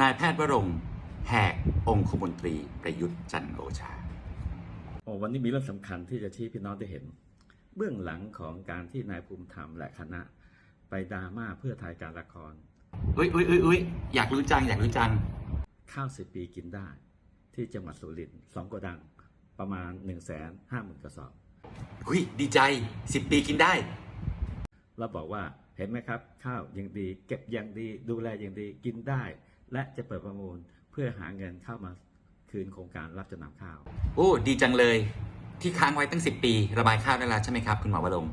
นายแพทย์วรงค์แหกองคมนตรีประยุทธ์จันทร์โอชาโอ้วันนี้มีเรื่องสำคัญที่จะชี้พี่น้องได้เห็น เบื้องหลังของการที่นายภูมิธรรมและคณะ ไปดราม่าเพื่อถ่ายการละครอุ้ยอุ้ยอุ้ยอุ้ยอยากรู้จังอยากรู้จังข้าวสิบปีกินได้ ที่จังหวัดสุรินทร์สองโกดังประมาณ1นึ่งแสนห้าหมื่นกระสอบอุ้ยดีใจสิบปีกินได้ เราบอกว่าเห็นไหมครับ ข้าวยังดี เก็บยังดี ดูแลยังดีกินได้ และจะเปิดประมูลเพื่อหาเงินเข้ามาคืนโครงการรับจำนำข้าว โอ้ดีจังเลย ที่ค้างไว้ตั้งสิบปี ระบายข้าวได้แล้วใช่ไหมครับ คุณหมอวรงค์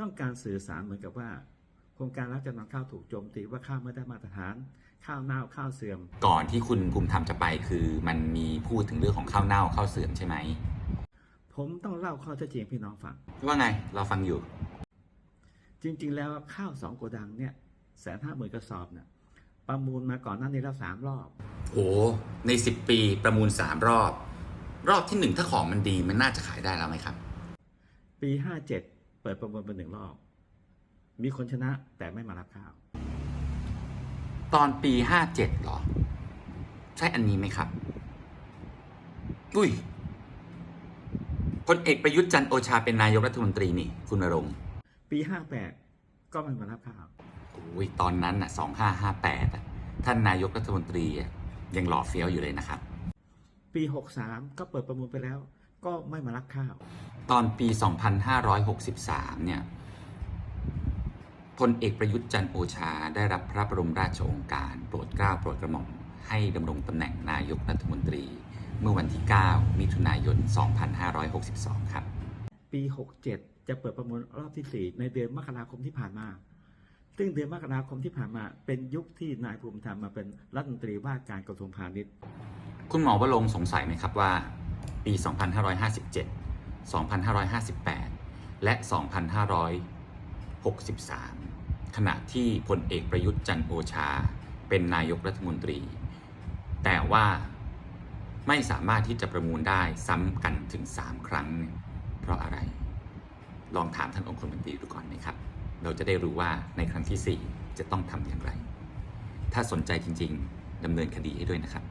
ต้องการสื่อสารเหมือนกับว่า โครงการรับจำนำข้าวถูกโจมตีว่าข้าวไม่ได้มาตรฐาน ข้าวเน่าข้าวเสื่อม ก่อนที่คุณภูมิธรรมจะไปคือมันมีพูดถึงเรื่องของข้าวเน่าข้าวเสื่อมใช่ไหมผมต้องเล่าข้อเท็จจริงให้พี่น้องฟัง ว่าไงเราฟังอยู่ จริงๆ แล้วข้าวสองโกดังเนี่ยแสนห้าหมื่นกระสอบเนี่ย ประมูลมาก่อนหน้านี้แล้วสามรอบโหในสิบปีประมูลสามรอบ รอบที่หนึ่งถ้าของมันดีมันน่าจะขายได้แล้วไหมครับ ปีห้าเจ็ดเปิดประมูลเป็นหนึ่งรอบ มีคนชนะแต่ไม่มารับข้าว ตอนปีห้าเจ็ดหรอ ใช่อันนี้ไหมครับ อุ้ยพลเอกประยุทธ์จันทร์โอชาเป็นนายกรัฐมนตรีนี่ คุณนรงค์ปีห้าแปดก็ไม่มารับข้าวโอ้ยตอนนั้นอะสองห้าห้าแปดท่านนายกรัฐมนตรีอะยังหล่อเฟี้ยวอยู่เลยนะครับ ปีหกสามก็เปิดประมูลไปแล้ว ก็ไม่มารับข้าว ตอนปี 2563 เนี่ยพลเอกประยุทธ์จันทร์โอชาได้รับพระบรมราชโองการ โปรดเกล้าโปรดกระหม่อมให้ดำรงตำแหน่งนายกรัฐมนตรี เมื่อวันที่ 9 มิถุนายน 2562 ครับ ปีหกเจ็ดจะเปิดประมูลรอบที่สี่ในเดือนมกราคมที่ผ่านมา ซึ่งเดือนมกราคมที่ผ่านมาเป็นยุคที่นายภูมิธรรมมาเป็นรัฐมนตรีว่าการกระทรวงพาณิชย์ คุณหมอวรงสงสัยไหมครับว่า ปี 2557 2558 และ 2563 ขณะที่พลเอกประยุทธ์จันโอชา เป็นนายกรัฐมนตรี แต่ว่าไม่สามารถที่จะประมูลได้ซ้ำกันถึง 3 ครั้ง เพราะอะไร ลองถามท่านองคมนตรีดูก่อนนะครับ เราจะได้รู้ว่าในครั้งที่ 4 จะต้องทำอย่างไร ถ้าสนใจจริง ๆดำเนินคดีให้ด้วยนะครับ